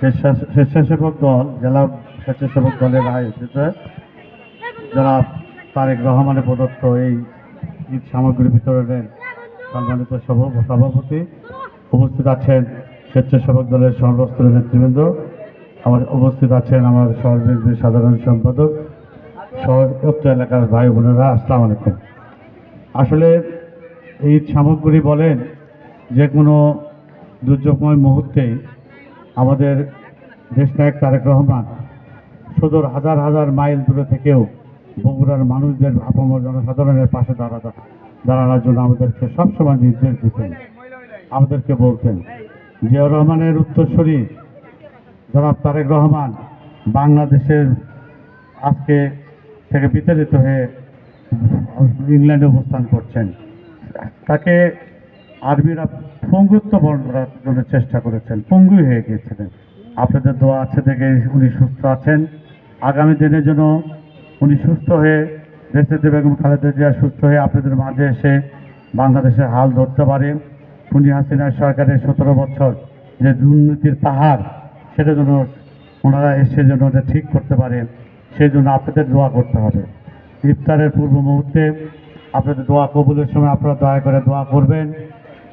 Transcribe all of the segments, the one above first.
স্বেচ্ছা- স্বেচ্ছাসেবক দল, জেলা স্বেচ্ছাসেবক দলের আয়োজিত যারা তারেক রহমানের প্রদত্ত এই ঈদ সামগ্রী বিতরণের সম্মানিত সভ- সভাপতি উপস্থিত আছেন স্বেচ্ছাসেবক দলের সর্বস্তরের নেতৃবৃন্দ। আমার উপস্থিত আছেন আমার বিএনপির সাধারণ সম্পাদক উত্তর এলাকার ভাই বোনেরা, আসসালামু আলাইকুম। আসলে এই সামগ্রী বলেন যে কোনো দুর্যোগময় মুহূর্তেই আমাদের দেশনায়ক তারেক রহমান সুদূর হাজার হাজার মাইল দূরে থেকেও বগুড়ার মানুষদের আপামর জনসাধারণের পাশে দাঁড়াতে দাঁড়ানোর জন্য আমাদেরকে সবসময় নির্দেশ দিতেন। আমাদেরকে বলতেন জিয়াউর রহমানের উত্তরসূরি জনাব তারেক রহমান বাংলাদেশের আজকে থেকে বিতাড়িত হয়ে ইংল্যান্ডে অবস্থান করছেন। তাকে আর্মিরা পঙ্গুত্ব বরণ করার জন্য চেষ্টা করেছেন, পঙ্গু হয়ে গিয়েছিলেন। আপনাদের দোয়া আছে দেখে উনি সুস্থ আছেন। আগামী দিনের জন্য উনি সুস্থ হয়ে দেশনেত্রী বেগম খালেদা জিয়া সুস্থ হয়ে আপনাদের মাঝে এসে বাংলাদেশের হাল ধরতে পারে। খুনি হাসিনার সরকারের সতেরো বছর যে দুর্নীতির পাহাড়, সেটা যেন ওনারা এসে যেন ওটা ঠিক করতে পারে সেই জন্য আপনাদের দোয়া করতে হবে। ইফতারের পূর্ব মুহূর্তে আপনাদের দোয়া কবুলের সময় আপনারা দয়া করে দোয়া করবেন।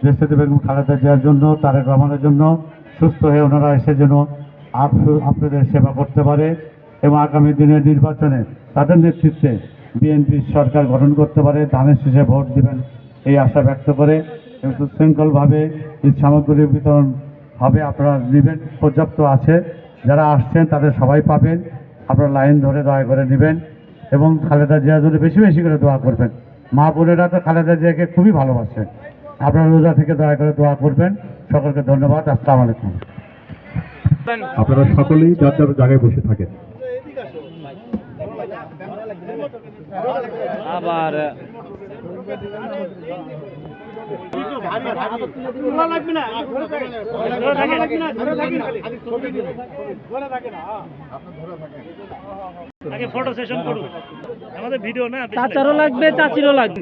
দেশনেত্রী বেগম খালেদা জিয়ার জন্য, তারেক রহমানের জন্য। সুস্থ হয়ে ওনারা এসে যেন আপ- আপনাদের সেবা করতে পারে এবং আগামী দিনের নির্বাচনে তাদের নেতৃত্বে বিএনপির সরকার গঠন করতে পারে, ধানের শেষে ভোট দিবেন এই আশা ব্যক্ত করে এবং সুশৃঙ্খলভাবে এই সামগ্রী বিতরণ হবে। আপনারা নেবেন, পর্যাপ্ত আছে। যারা আসছেন, তাদের সবাই পাবেন। আপনারা লাইন ধরে দয়া করে নেবেন এবং খালেদা জিয়ার জন্য বেশি বেশি করে দোয়া করবেন। মা বোনেরা তো খালেদা জিয়াকে খুবই ভালোবাসে। আপনারা রোজা থেকে দয়া করে দোয়া করবেন। সকলকে ধন্যবাদ। আসসালামু আলাইকুম। আপনারা সকলেই যার যার জায়গায় বসে থাকেন। আবার আগে ফটো সেশন করুন আমাদের ভিডিও না চাচারও লাগবে চাচিরও লাগবে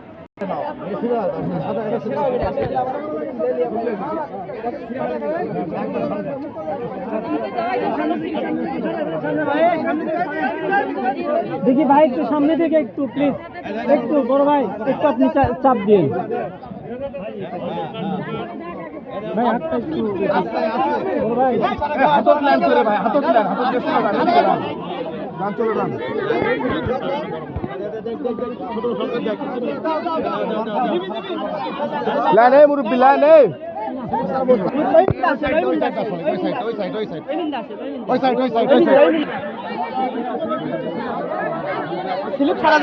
দেখি ভাই, একটু সামনে থেকে একটু প্লিজ একটু, বড় ভাই, একটু আপনি চাপ দিন। ভাই একটু এই মুরব্বী লাইন এই স্লিপ ছাড়া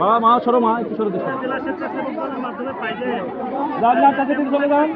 বাবা মা সরো মা একটু সরো দেখো। চলে যান?